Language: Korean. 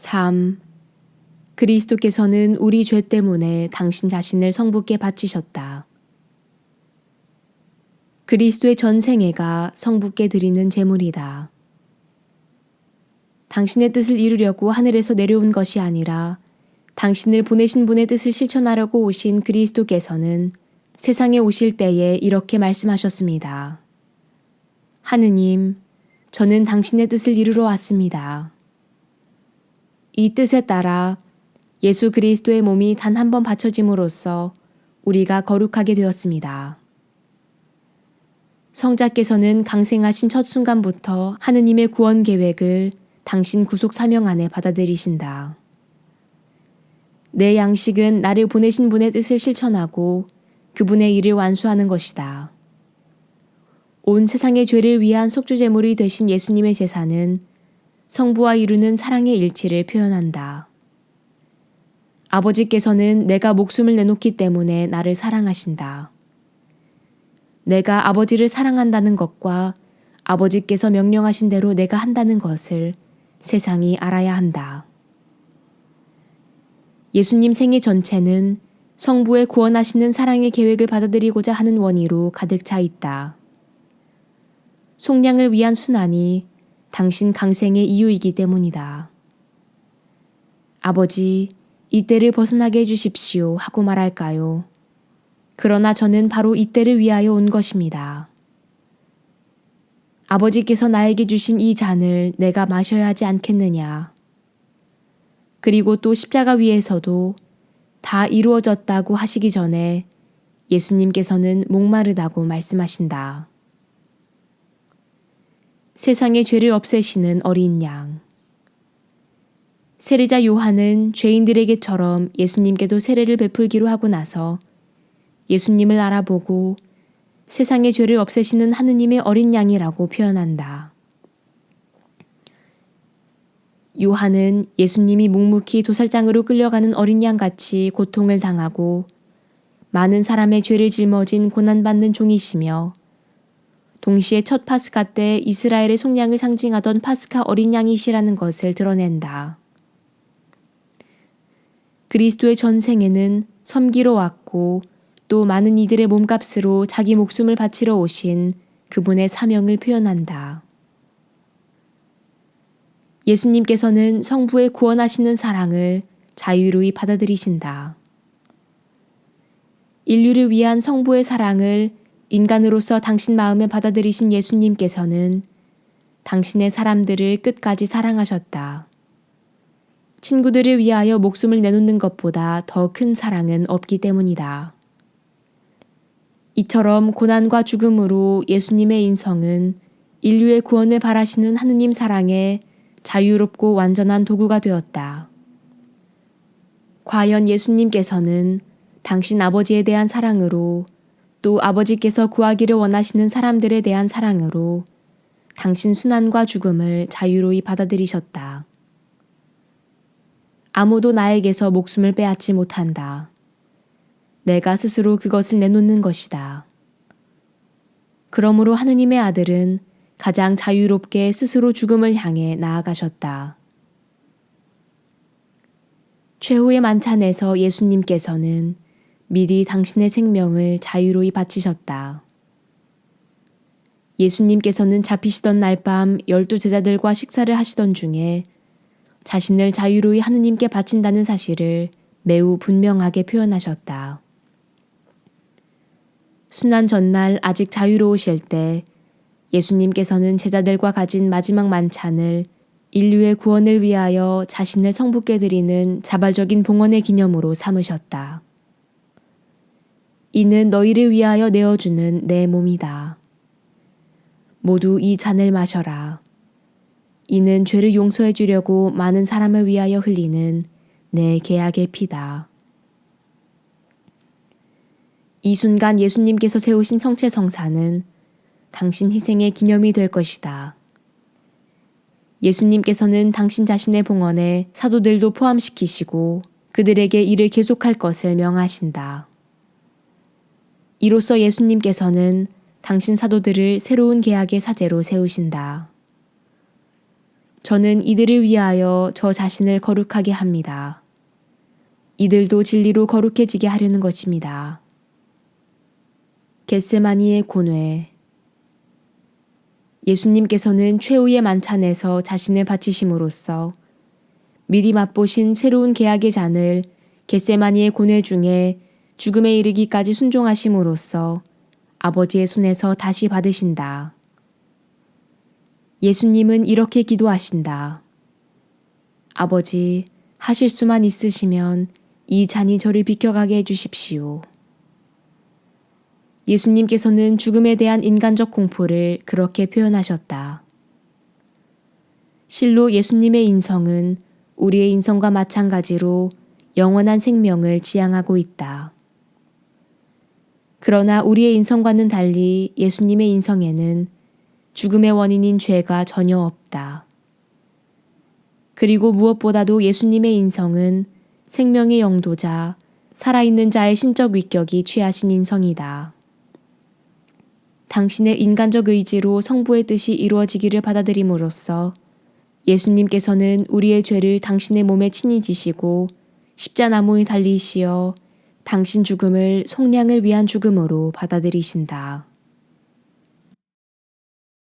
3. 그리스도께서는 우리 죄 때문에 당신 자신을 성부께 바치셨다. 그리스도의 전 생애가 성부께 드리는 제물이다. 당신의 뜻을 이루려고 하늘에서 내려온 것이 아니라 당신을 보내신 분의 뜻을 실천하려고 오신 그리스도께서는 세상에 오실 때에 이렇게 말씀하셨습니다. 하느님, 저는 당신의 뜻을 이루러 왔습니다. 이 뜻에 따라 예수 그리스도의 몸이 단 한 번 바쳐짐으로써 우리가 거룩하게 되었습니다. 성자께서는 강생하신 첫 순간부터 하느님의 구원 계획을 당신 구속 사명 안에 받아들이신다. 내 양식은 나를 보내신 분의 뜻을 실천하고 그분의 일을 완수하는 것이다. 온 세상의 죄를 위한 속주제물이 되신 예수님의 제사는 성부와 이루는 사랑의 일치를 표현한다. 아버지께서는 내가 목숨을 내놓기 때문에 나를 사랑하신다. 내가 아버지를 사랑한다는 것과 아버지께서 명령하신 대로 내가 한다는 것을 세상이 알아야 한다. 예수님 생애 전체는 성부의 구원하시는 사랑의 계획을 받아들이고자 하는 원의로 가득 차 있다. 속량을 위한 순환이 당신 강생의 이유이기 때문이다. 아버지, 이때를 벗어나게 해주십시오 하고 말할까요? 그러나 저는 바로 이때를 위하여 온 것입니다. 아버지께서 나에게 주신 이 잔을 내가 마셔야 하지 않겠느냐. 그리고 또 십자가 위에서도 다 이루어졌다고 하시기 전에 예수님께서는 목마르다고 말씀하신다. 세상의 죄를 없애시는 어린 양. 세례자 요한은 죄인들에게처럼 예수님께도 세례를 베풀기로 하고 나서 예수님을 알아보고 세상의 죄를 없애시는 하느님의 어린 양이라고 표현한다. 요한은 예수님이 묵묵히 도살장으로 끌려가는 어린 양 같이 고통을 당하고 많은 사람의 죄를 짊어진 고난받는 종이시며 동시에 첫 파스카 때 이스라엘의 속량을 상징하던 파스카 어린 양이시라는 것을 드러낸다. 그리스도의 전생에는 섬기러 왔고 또 많은 이들의 몸값으로 자기 목숨을 바치러 오신 그분의 사명을 표현한다. 예수님께서는 성부의 구원하시는 사랑을 자유로이 받아들이신다. 인류를 위한 성부의 사랑을 인간으로서 당신 마음에 받아들이신 예수님께서는 당신의 사람들을 끝까지 사랑하셨다. 친구들을 위하여 목숨을 내놓는 것보다 더 큰 사랑은 없기 때문이다. 이처럼 고난과 죽음으로 예수님의 인성은 인류의 구원을 바라시는 하느님 사랑에 자유롭고 완전한 도구가 되었다. 과연 예수님께서는 당신 아버지에 대한 사랑으로 또 아버지께서 구하기를 원하시는 사람들에 대한 사랑으로 당신 순환과 죽음을 자유로이 받아들이셨다. 아무도 나에게서 목숨을 빼앗지 못한다. 내가 스스로 그것을 내놓는 것이다. 그러므로 하느님의 아들은 가장 자유롭게 스스로 죽음을 향해 나아가셨다. 최후의 만찬에서 예수님께서는 미리 당신의 생명을 자유로이 바치셨다. 예수님께서는 잡히시던 날 밤 열두 제자들과 식사를 하시던 중에 자신을 자유로이 하느님께 바친다는 사실을 매우 분명하게 표현하셨다. 순환 전날 아직 자유로우실 때 예수님께서는 제자들과 가진 마지막 만찬을 인류의 구원을 위하여 자신을 성부께 드리는 자발적인 봉헌의 기념으로 삼으셨다. 이는 너희를 위하여 내어주는 내 몸이다. 모두 이 잔을 마셔라. 이는 죄를 용서해 주려고 많은 사람을 위하여 흘리는 내 계약의 피다. 이 순간 예수님께서 세우신 성체 성사는 당신 희생의 기념이 될 것이다. 예수님께서는 당신 자신의 봉헌에 사도들도 포함시키시고 그들에게 이를 계속할 것을 명하신다. 이로써 예수님께서는 당신 사도들을 새로운 계약의 사제로 세우신다. 저는 이들을 위하여 저 자신을 거룩하게 합니다. 이들도 진리로 거룩해지게 하려는 것입니다. 겟세마니의 고뇌 예수님께서는 최후의 만찬에서 자신을 바치심으로써 미리 맛보신 새로운 계약의 잔을 겟세마니의 고뇌 중에 죽음에 이르기까지 순종하심으로써 아버지의 손에서 다시 받으신다. 예수님은 이렇게 기도하신다. 아버지, 하실 수만 있으시면 이 잔이 저를 비켜가게 해주십시오. 예수님께서는 죽음에 대한 인간적 공포를 그렇게 표현하셨다. 실로 예수님의 인성은 우리의 인성과 마찬가지로 영원한 생명을 지향하고 있다. 그러나 우리의 인성과는 달리 예수님의 인성에는 죽음의 원인인 죄가 전혀 없다. 그리고 무엇보다도 예수님의 인성은 생명의 영도자, 살아있는 자의 신적 위격이 취하신 인성이다. 당신의 인간적 의지로 성부의 뜻이 이루어지기를 받아들임으로써 예수님께서는 우리의 죄를 당신의 몸에 친히 지시고 십자나무에 달리시어 당신 죽음을 속량을 위한 죽음으로 받아들이신다.